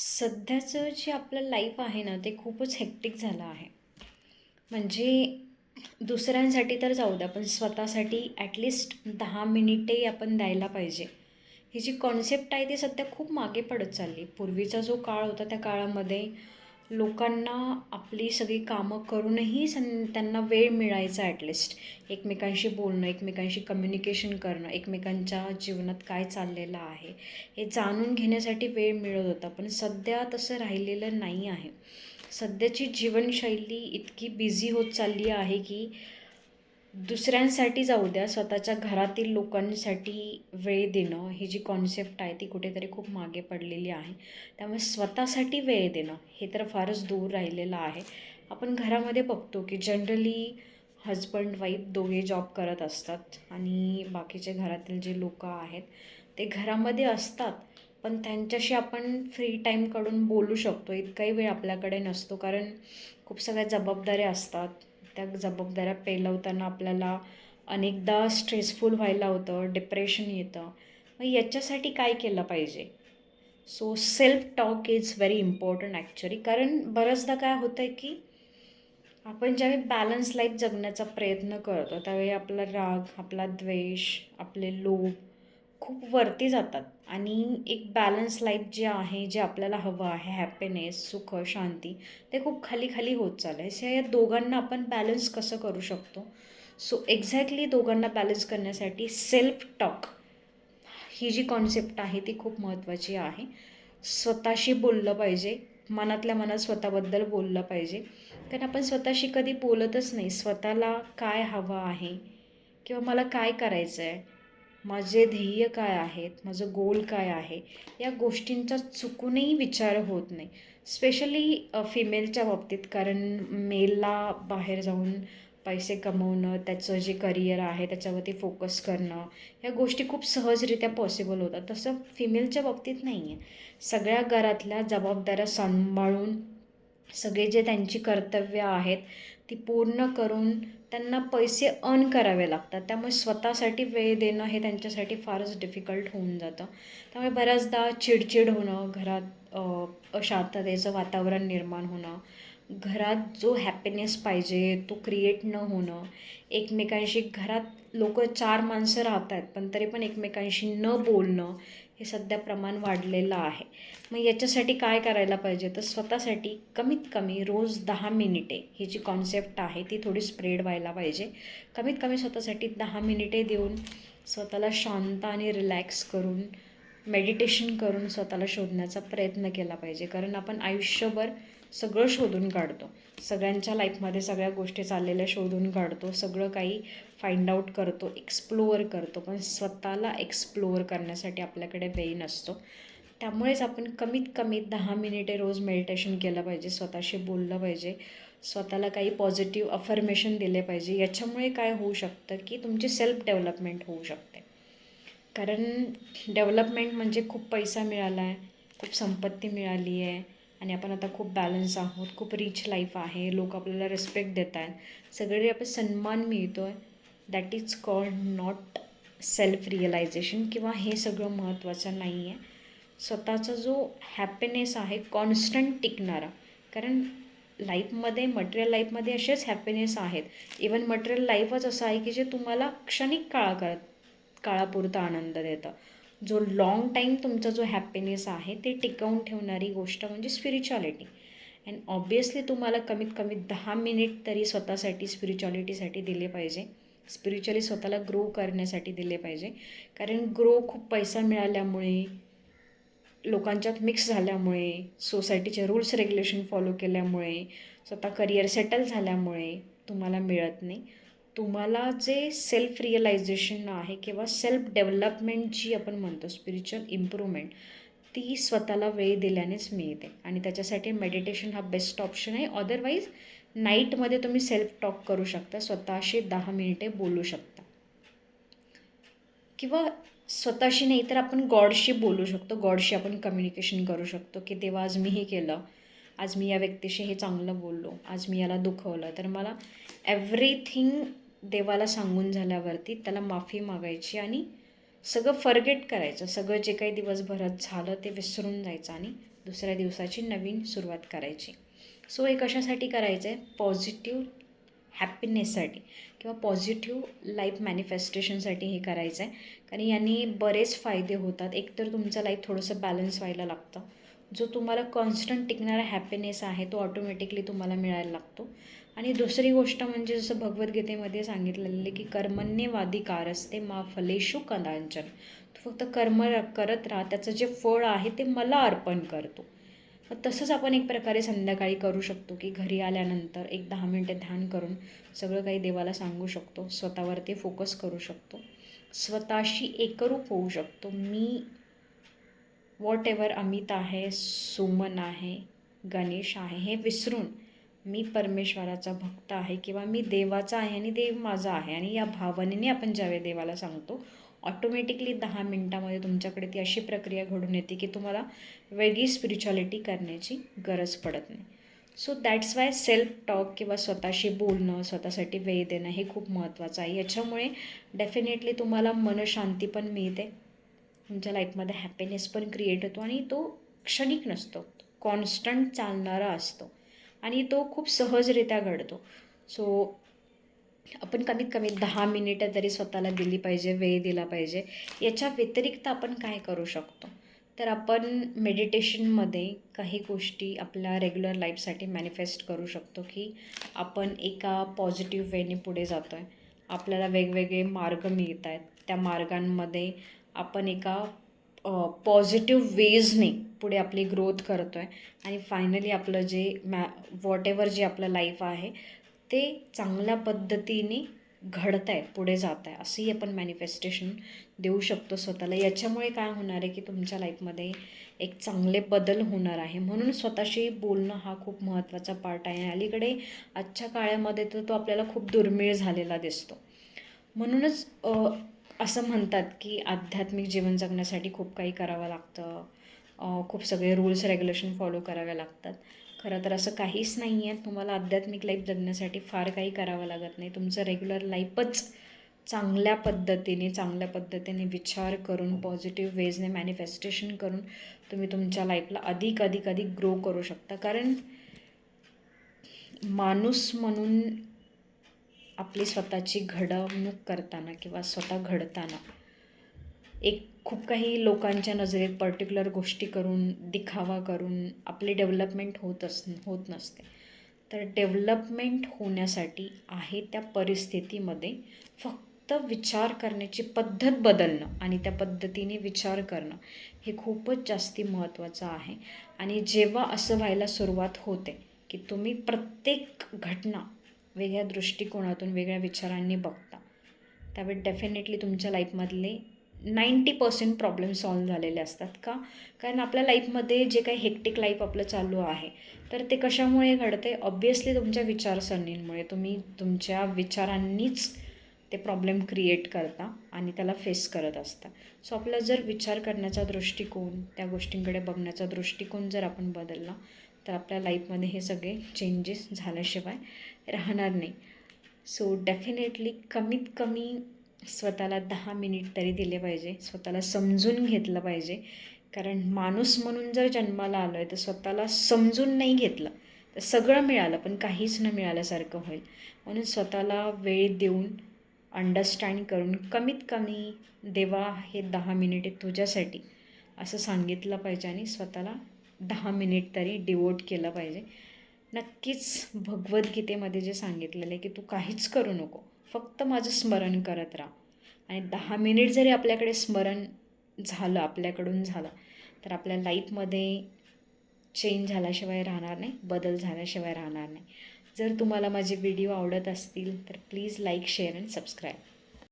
सध्याचं जे आपलं लाईफ आहे ना ते खूपच हेक्टिक झालं आहे. म्हणजे दुसऱ्यांसाठी तर जाऊ द्या पण स्वतःसाठी ॲटलिस्ट दहा मिनिटे आपण द्यायला पाहिजे. ही जी कॉन्सेप्ट आहे ती सध्या खूप मागे पडत चालली. पूर्वीचा जो काळ होता त्या काळामध्ये लोकांना आपली सगळी कामं करूनही सं त्यांना वेळ मिळायचा ॲटलिस्ट एकमेकांशी बोलणं एकमेकांशी कम्युनिकेशन करणं एकमेकांच्या जीवनात काय चाललेलं आहे हे जाणून घेण्यासाठी वेळ मिळत होता. पण सध्या तसं राहिलेलं नाही आहे. सध्याची जीवनशैली इतकी बिझी होत चालली आहे की दुसऱ्यांसाठी जाऊ द्या स्वतःच्या घरातील लोकांसाठी वेळ देणं ही जी कॉन्सेप्ट आहे ती कुठेतरी खूप मागे पडलेली आहे. त्यामुळे स्वतःसाठी वेळ देणं हे तर फारच दूर राहिलेलं आहे. आपण घरामध्ये बघतो की जनरली हजबंड वाईफ दोघे जॉब करत असतात आणि बाकीचे घरातील जे लोक आहेत ते घरामध्ये असतात. पण त्यांच्याशी आपण फ्री टाईम काढून बोलू शकतो. इतकाही वेळ आपल्याकडे नसतो कारण खूप सगळ्या जबाबदाऱ्या असतात. त्या जबाबदाऱ्या पेलवताना आपल्याला अनेकदा स्ट्रेसफुल व्हायला होतं डिप्रेशन येतं. मग याच्यासाठी काय केलं पाहिजे? So self talk is very important actually कारण बऱ्याचदा काय होतं आहे की आपण ज्यावेळी बॅलन्स लाईफ जगण्याचा प्रयत्न करतो त्यावेळी आपला राग आपला द्वेष आपले लोभ खूप वरती जातात. आणि एक बॅलन्स लाईफ जे आहे जे आपल्याला हवं आहे हॅपीनेस सुख शांती ते खूप खाली खाली होत चाललं आहे सो या दोघांना आपण बॅलन्स कसं करू शकतो? सो एक्झॅक्टली दोघांना बॅलन्स करण्यासाठी सेल्फ टॉक ही जी कॉन्सेप्ट आहे ती खूप महत्त्वाची आहे. स्वतःशी बोललं पाहिजे. मनातल्या मनात स्वतःबद्दल बोललं पाहिजे. कारण आपण स्वतःशी कधी बोलतच नाही. स्वतःला काय हवं आहे? किंवा मला काय करायचं आहे माझे ध्येय काय आहेत माझं गोल काय आहे या गोष्टींचा चुकूनही विचार होत नाही. स्पेशली फिमेलच्या बाबतीत कारण मेलला बाहेर जाऊन पैसे कमवणं त्याचं जे करिअर आहे त्याच्यावरती फोकस करणं ह्या गोष्टी खूप सहजरित्या पॉसिबल होतात. तसं फिमेलच्या बाबतीत नाही आहे सगळ्या घरातल्या जबाबदाऱ्या सांभाळून सगळे जे त्यांची कर्तव्य आहेत ती पूर्ण करून त्यांना पैसे अर्न करावे लागतात. त्यामुळे स्वतःसाठी वेळ देणं हे त्यांच्यासाठी फारच डिफिकल्ट होऊन जातं. त्यामुळे बऱ्याचदा चिडचिड होणं घरात अशांततेचं वातावरण निर्माण होणं घरात जो हॅपीनेस पाहिजे तो क्रिएट न होणं एकमेकांशी घरात लोक चार माणसं राहत आहेत पण तरी पण एकमेकांशी न बोलणं हे सध्या प्रमाण वाढलेलं आहे. मग याच्यासाठी काय करायला पाहिजे? तर स्वतःसाठी कमीत कमी रोज दहा मिनिटे ही जी कॉन्सेप्ट आहे ती थोडी स्प्रेड व्हायला पाहिजे. कमीत कमी स्वतःसाठी दहा मिनिटे देऊन स्वतःला शांत आणि रिलॅक्स करून मेडिटेशन करून स्वतःला शोधण्याचा प्रयत्न केला पाहिजे. कारण आपण आयुष्यभर सगळं शोधून काढतो. सगळ्यांच्या लाईफमध्ये सगळ्या गोष्टी चाललेल्या शोधून काढतो. सगळं काही फाइंड आऊट करतो एक्सप्लोअर करतो. पण स्वतःला एक्सप्लोअर करण्यासाठी आपल्याकडे वेळ नसतो. त्यामुळेच आपण कमीत कमी दहा मिनिटे रोज मेडिटेशन केलं पाहिजे. स्वतःशी बोललं पाहिजे. स्वतःला काही पॉझिटिव्ह अफर्मेशन दिले पाहिजे. याच्यामुळे काय होऊ शकतं की तुमची सेल्फ डेव्हलपमेंट होऊ शकते. कारण डेव्हलपमेंट म्हणजे खूप पैसा मिळाला आहे खूप संपत्ती मिळाली आहे आणि आपण आता खूप बॅलन्स आहोत खूप रिच लाईफ आहे लोक आपल्याला रिस्पेक्ट देत आहेत. सगळे आपण सन्मान मिळतो आहे that is called not self realisation किंवा हे सगळं महत्त्वाचं नाही आहे स्वतःचा जो हॅपीनेस आहे कॉन्स्टंट टिकणारा. कारण लाईफमध्ये मटेरियल लाईफमध्ये असेच हॅपीनेस आहेत. इवन मटेरियल लाईफच असं आहे की जे तुम्हाला क्षणिक काळा करत काळापुरता आनंद देतं. जो लाँग टाईम तुमचा जो हॅपीनेस आहे ते टिकवून ठेवणारी गोष्ट म्हणजे स्पिरिच्युअलिटी अँड ऑब्वियसली तुम्हाला कमीत कमी दहा मिनिट तरी स्वतःसाठी स्पिरिच्युअलिटीसाठी दिले पाहिजे. स्पिरिच्युअली स्वतःला ग्रो करण्यासाठी दिले पाहिजे. कारण ग्रो खूप पैसा मिळाल्यामुळे लोकांच्यात मिक्स झाल्यामुळे सोसायटीचे रूल्स रेग्युलेशन फॉलो केल्यामुळे स्वतः करिअर सेटल झाल्यामुळे तुम्हाला मिळत नाही. तुम्हाला जे सेल्फ रिअलायझेशन आहे किंवा सेल्फ डेव्हलपमेंट जी आपण म्हणतो स्पिरिच्युअल इम्प्रूव्हमेंट ती स्वतःला वेळ दिल्यानेच मिळते. आणि त्याच्यासाठी मेडिटेशन हा बेस्ट ऑप्शन आहे. अदरवाईज नाईटमध्ये तुम्ही सेल्फ टॉक करू शकता. स्वतःशी दहा मिनिटे बोलू शकता. किंवा स्वतःशी नाही तर आपण गॉडशी बोलू शकतो. गॉडशी आपण कम्युनिकेशन करू शकतो की तेव्हा आज मी हे केलं. आज मी या व्यक्तीशी हे चांगलं बोललो. आज मी याला दुखवलं. तर मला एव्हरीथिंग देवाला सांगून झाल्यावरती त्याला माफी मागायची आणि सगळं फर्गेट करायचं. सगळं जे काही दिवसभरात झालं ते विसरून जायचं आणि दुसऱ्या दिवसाची नवीन सुरुवात करायची. सो हे कशासाठी करायचं आहे पॉझिटिव्ह हॅपीनेससाठी किंवा पॉझिटिव्ह लाईफ मॅनिफेस्टेशनसाठी हे करायचं आहे कारण यांनी बरेच फायदे होतात. एकतर तुमचं लाईफ थोडंसं बॅलन्स व्हायला लागतं. जो तुम्हाला कॉन्स्टंट टिकणारा हॅपीनेस आहे तो ऑटोमॅटिकली तुम्हाला मिळायला लागतो. आणि दुसरी गोष्ट म्हणजे जसं भगवद्गीतेमध्ये सांगितलेलं की कर्मण्यवादी कार असते मा फलेशु कदांचन. तू फक्त कर्म करत राहा त्याचं जे फळ आहे ते मला अर्पण करतो. तसंच आपण एक प्रकारे संध्याकाळी करू शकतो की घरी आल्यानंतर एक दहा मिनटे ध्यान करून सगळं काही देवाला सांगू शकतो स्वतःवरती फोकस करू शकतो. स्वतःशी एकरूप होऊ शकतो. मी वॉट एवर अमित आहे सुमन आहे गणेश आहे हे विसरून मी परमेश्वराचा भक्त आहे किंवा मी देवाचा आहे आणि देव माझा आहे आणि या भावनेने आपण ज्यावेळी देवाला सांगतो ऑटोमॅटिकली दहा मिनटामध्ये तुमच्याकडे ती अशी प्रक्रिया घडून येते की तुम्हाला वेगळी स्पिरिच्युअलिटी करण्याची गरज पडत नाही. So that's why self talk किंवा स्वतःशी बोलणं स्वतःसाठी वेळ देणं हे खूप महत्त्वाचं आहे. याच्यामुळे डेफिनेटली तुम्हाला मनशांती पण मिळते. तुमच्या लाईफमध्ये हॅपीनेस पण क्रिएट होतो आणि तो क्षणिक नसतो. कॉन्स्टंट चालणारा असतो. आणि तो खूप सहजरित्या घडतो. सो आपण कमीत कमी दहा मिनिटं तरी स्वतःला दिली पाहिजे वेळ दिला पाहिजे. याच्या व्यतिरिक्त आपण काय करू शकतो? तर आपण मेडिटेशनमध्ये काही गोष्टी आपल्या रेग्युलर लाईफसाठी मॅनिफेस्ट करू शकतो की आपण एका पॉझिटिव्ह वेने पुढे जातो आहे आपल्याला वेगवेगळे मार्ग मिळत आहेत त्या मार्गांमध्ये आपण एका पॉझिटिव्ह वेजने पुढे आपली ग्रोथ करतो आहे आणि फायनली आपलं जे मॅ वॉट एवर जे आपलं लाईफ आहे ते चांगल्या पद्धतीने घडत आहे पुढे जात आहे असंही आपण मॅनिफेस्टेशन देऊ शकतो स्वतःला. याच्यामुळे काय होणार आहे की तुमच्या लाईफमध्ये एक चांगले बदल होणार आहे. म्हणून स्वतःशी बोलणं हा खूप महत्त्वाचा पार्ट आहे. अलीकडे आजच्या काळामध्ये तर तो आपल्याला खूप दुर्मिळ झालेला दिसतो. म्हणूनच असं म्हणतात की आध्यात्मिक जीवन जगण्यासाठी खूप काही करावं लागतं. खूप सगळे रूल्स रेग्युलेशन फॉलो करावे लागतात. खरं तर असं काहीच नाही आहे तुम्हाला आध्यात्मिक लाईफ जगण्यासाठी फार काही करावं लागत नाही. तुमचं रेग्युलर लाईफच चांगल्या पद्धतीने चांगल्या पद्धतीने विचार करून पॉझिटिव्ह वेजने मॅनिफेस्टेशन करून तुम्ही तुमच्या लाईफला अधिक अधिक अधिक ग्रो करू शकता. कारण माणूस म्हणून आपली स्वतःची घडवणूक करताना किंवा स्वतः घडताना एक खूप काही लोकांच्या नजरेत पर्टिक्युलर गोष्टी करून दिखावा करून आपली डेव्हलपमेंट होत अस होत नसते. तर डेव्हलपमेंट होण्यासाठी आहे त्या परिस्थितीमध्ये फक्त विचार करण्याची पद्धत बदलणं आणि त्या पद्धतीने विचार करणं हे खूपच जास्ती महत्त्वाचं आहे. आणि जेव्हा असं व्हायला सुरुवात होते की तुम्ही प्रत्येक घटना वेगळ्या दृष्टिकोनातून वेगळ्या विचारांनी बघता. त्यावेळी डेफिनेटली तुमच्या लाईफमधले नाईंटी पर्सेंट प्रॉब्लेम सॉल्व झालेले असतात का? कारण आपल्या लाईफमध्ये जे काही हेक्टिक लाईफ आपलं चालू आहे तर ते कशामुळे घडते ऑब्वियसली तुमच्या विचारसरणींमुळे. तुम्ही तुमच्या विचारांनीच ते प्रॉब्लेम क्रिएट करता आणि त्याला फेस करत असता. सो आपला जर विचार करण्याचा दृष्टिकोन त्या गोष्टींकडे बघण्याचा दृष्टिकोन जर आपण बदलला तर आपल्या लाईफमध्ये हे सगळे चेंजेस झाल्याशिवाय राहणार नाही. सो डेफिनेटली कमीत कमी स्वतःला दहा मिनिट तरी दिले पाहिजे. स्वतःला समजून घेतलं पाहिजे. कारण माणूस म्हणून जर जन्माला आलो आहे तर स्वतःला समजून नाही घेतलं तर सगळं मिळालं पण काहीच न मिळाल्यासारखं होईल. म्हणून स्वतःला वेळ देऊन अंडरस्टँड करून कमीत कमी देवा हे दहा मिनिटे तुझ्यासाठी असं सांगितलं पाहिजे आणि स्वतःला दहा मिनिट तरी डिवोट केलं पाहिजे. नक्कीच भगवद्गीतेमध्ये जे सांगितलेलं आहे की तू काहीच करू नको फक्त माझं स्मरण करत राहा. आणि दहा मिनिट जरी आपल्याकडे स्मरण झालं आपल्याकडून झालं तर आपल्या लाईफमध्ये चेंज झाल्याशिवाय राहणार नाही बदल झाल्याशिवाय राहणार नाही. जर तुम्हाला माझे व्हिडिओ आवडत असतील तर please like share and subscribe